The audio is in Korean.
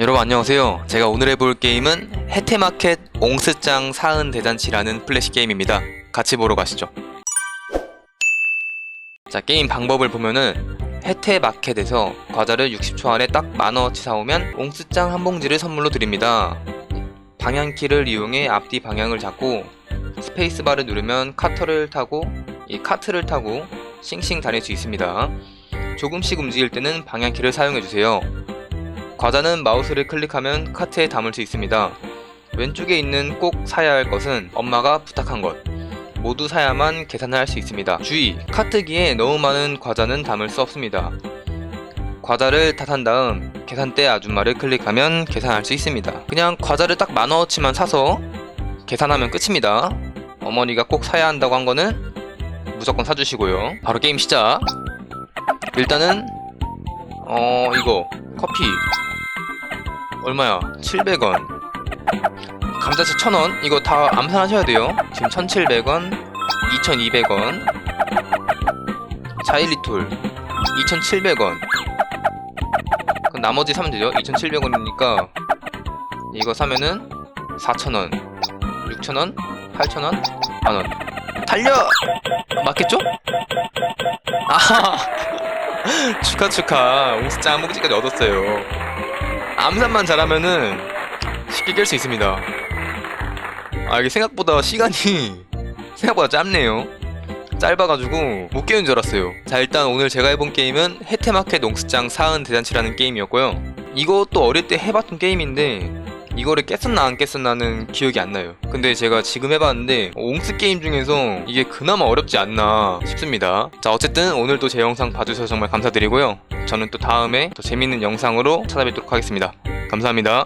여러분 안녕하세요. 제가 오늘 해볼 게임은 해태마켓 옹스짱 사은 대잔치라는 플래시 게임입니다. 같이 보러 가시죠. 자 게임 방법을 보면은 해태마켓에서 과자를 60초 안에 딱 만원어치 사오면 옹스짱 한 봉지를 선물로 드립니다. 방향키를 이용해 앞뒤 방향을 잡고 스페이스바를 누르면 카터를 타고 이 카트를 타고 싱싱 다닐 수 있습니다. 조금씩 움직일 때는 방향키를 사용해주세요. 과자는 마우스를 클릭하면 카트에 담을 수 있습니다. 왼쪽에 있는 꼭 사야 할 것은 엄마가 부탁한 것. 모두 사야만 계산을 할 수 있습니다. 주의! 카트기에 너무 많은 과자는 담을 수 없습니다. 과자를 다 산 다음 계산대 아줌마를 클릭하면 계산할 수 있습니다. 그냥 과자를 딱 만원어치만 사서 계산하면 끝입니다. 어머니가 꼭 사야 한다고 한 거는 무조건 사주시고요. 바로 게임 시작! 일단은 어 이거 커피 얼마야? 700원. 감자채 1000원. 이거 다 암산하셔야 돼요. 지금 1700원, 2200원. 자일리톨 2700원. 그럼 나머지 사면 되죠? 2700원이니까 이거 사면은 4000원, 6000원, 8000원, 만원. 달려! 맞겠죠? 아하! 축하 축하. 옹스짱 목지까지 얻었어요. 암산만 잘하면은 쉽게 깰 수 있습니다. 아 이게 생각보다 시간이 생각보다 짧네요. 짧아가지고 못 깨는 줄 알았어요. 자 일단 오늘 제가 해본 게임은 해태마켓 농스장 사은 대잔치라는 게임이었고요. 이것도 어릴 때 해봤던 게임인데 이거를 깼었나 안 깼었나는 기억이 안 나요. 근데 제가 지금 해봤는데 옹스 게임 중에서 이게 그나마 어렵지 않나 싶습니다. 자 어쨌든 오늘도 제 영상 봐주셔서 정말 감사드리고요. 저는 또 다음에 더 재밌는 영상으로 찾아뵙도록 하겠습니다. 감사합니다.